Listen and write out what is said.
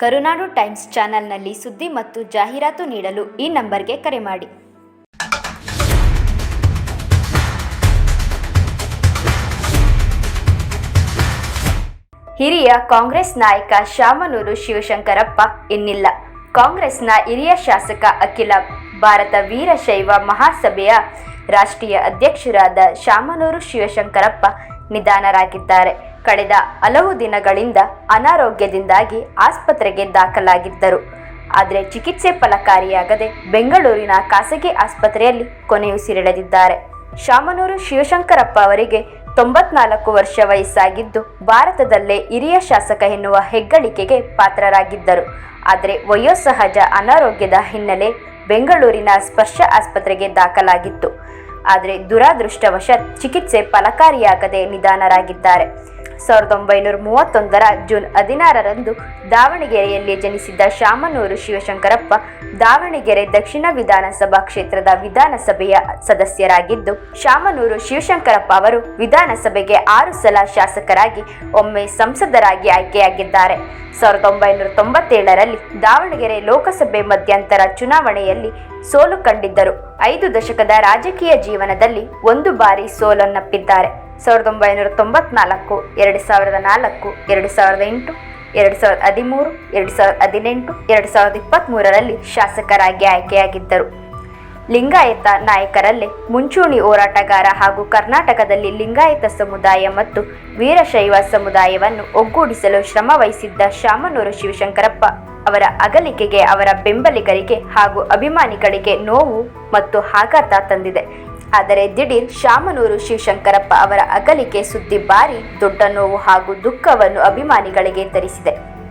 ಕರುನಾಡು times ಚಾನೆಲ್ನಲ್ಲಿ ಸುದ್ದಿ ಮತ್ತು ಜಾಹೀರಾತು ನೀಡಲು ಈ ನಂಬರ್ಗೆ ಕರೆ ಮಾಡಿ. ಹಿರಿಯ ಕಾಂಗ್ರೆಸ್ ನಾಯಕ ಶಾಮನೂರು ಶಿವಶಂಕರಪ್ಪ ಇನ್ನಿಲ್ಲ. ಕಾಂಗ್ರೆಸ್ನ ಹಿರಿಯ ಶಾಸಕ ಅಖಿಲ ಭಾರತ ವೀರಶೈವ ಮಹಾಸಭೆಯ ರಾಷ್ಟ್ರೀಯ ಅಧ್ಯಕ್ಷರಾದ ಶಾಮನೂರು ಶಿವಶಂಕರಪ್ಪ ನಿಧನರಾಗಿದ್ದಾರೆ. ಕಳೆದ ಹಲವು ದಿನಗಳಿಂದ ಅನಾರೋಗ್ಯದಿಂದಾಗಿ ಆಸ್ಪತ್ರೆಗೆ ದಾಖಲಾಗಿದ್ದರು. ಆದರೆ ಚಿಕಿತ್ಸೆ ಫಲಕಾರಿಯಾಗದೆ ಬೆಂಗಳೂರಿನ ಖಾಸಗಿ ಆಸ್ಪತ್ರೆಯಲ್ಲಿ ಕೊನೆಯುಸಿರೆಳೆದಿದ್ದಾರೆ ಶಾಮನೂರು ಶಿವಶಂಕರಪ್ಪ ಅವರಿಗೆ ತೊಂಬತ್ನಾಲ್ಕು ವರ್ಷ ವಯಸ್ಸಾಗಿದ್ದು ಭಾರತದಲ್ಲೇ ಹಿರಿಯ ಶಾಸಕ ಎನ್ನುವ ಹೆಗ್ಗಳಿಕೆಗೆ ಪಾತ್ರರಾಗಿದ್ದರು. ಆದರೆ ವಯೋಸಹಜ ಅನಾರೋಗ್ಯದ ಹಿನ್ನೆಲೆ ಬೆಂಗಳೂರಿನ ಸ್ಪರ್ಶ ಆಸ್ಪತ್ರೆಗೆ ದಾಖಲಾಗಿತ್ತು. ಆದರೆ ದುರಾದೃಷ್ಟವಶಾತ್ ಚಿಕಿತ್ಸೆ ಫಲಕಾರಿಯಾಗದೆ ನಿಧನರಾಗಿದ್ದಾರೆ. ಸಾವಿರದ ಒಂಬೈನೂರ ಮೂವತ್ತೊಂದರ ಜೂನ್ ಹದಿನಾರರಂದು ದಾವಣಗೆರೆಯಲ್ಲಿ ಜನಿಸಿದ್ದ ಶಾಮನೂರು ಶಿವಶಂಕರಪ್ಪ ದಾವಣಗೆರೆ ದಕ್ಷಿಣ ವಿಧಾನಸಭಾ ಕ್ಷೇತ್ರದ ವಿಧಾನಸಭೆಯ ಸದಸ್ಯರಾಗಿದ್ದು, ಶಾಮನೂರು ಶಿವಶಂಕರಪ್ಪ ಅವರು ವಿಧಾನಸಭೆಗೆ ಆರು ಸಲ ಶಾಸಕರಾಗಿ ಒಮ್ಮೆ ಸಂಸದರಾಗಿ ಆಯ್ಕೆಯಾಗಿದ್ದಾರೆ. ಸಾವಿರದ ಒಂಬೈನೂರ ತೊಂಬತ್ತೇಳರಲ್ಲಿ ದಾವಣಗೆರೆ ಲೋಕಸಭೆ ಮಧ್ಯಂತರ ಚುನಾವಣೆಯಲ್ಲಿ ಸೋಲು ಕಂಡಿದ್ದರು. ಐದು ದಶಕದ ರಾಜಕೀಯ ಜೀವನದಲ್ಲಿ ಒಂದು ಬಾರಿ ಸೋಲನ್ನಪ್ಪಿದ್ದಾರೆ. ಸಾವಿರದ ಒಂಬೈನೂರ ತೊಂಬತ್ನಾಲ್ಕು, ಎರಡು ಸಾವಿರದ ನಾಲ್ಕು, ಎರಡು ಸಾವಿರದ ಎಂಟು, ಎರಡು ಸಾವಿರದ ಹದಿಮೂರು, ಎರಡು ಸಾವಿರದ ಹದಿನೆಂಟು, ಎರಡು ಸಾವಿರದ ಇಪ್ಪತ್ತ್ಮೂರರಲ್ಲಿ ಶಾಸಕರಾಗಿ ಆಯ್ಕೆಯಾಗಿದ್ದರು. ಲಿಂಗಾಯತ ನಾಯಕರಲ್ಲೇ ಮುಂಚೂಣಿ ಹೋರಾಟಗಾರ ಹಾಗೂ ಕರ್ನಾಟಕದಲ್ಲಿ ಲಿಂಗಾಯತ ಸಮುದಾಯ ಮತ್ತು ವೀರಶೈವ ಸಮುದಾಯವನ್ನು ಒಗ್ಗೂಡಿಸಲು ಶ್ರಮ ವಹಿಸಿದ್ದ ಶಾಮನೂರು ಶಿವಶಂಕರಪ್ಪ ಅವರ ಅಗಲಿಕೆಗೆ, ಅವರ ಬೆಂಬಲಿಗರಿಗೆ ಹಾಗೂ ಅಭಿಮಾನಿಗಳಿಗೆ ನೋವು ಮತ್ತು ಆಘಾತ ತಂದಿದೆ. ಆದರೆ ದಿಢೀರ್ ಶಾಮನೂರು ಶಿವಶಂಕರಪ್ಪ ಅವರ ಅಗಲಿಕೆ ಸುದ್ದಿ ಬಾರಿ ದೊಡ್ಡ ನೋವು ಹಾಗೂ ದುಃಖವನ್ನು ಅಭಿಮಾನಿಗಳಿಗೆ ತರಿಸಿದೆ.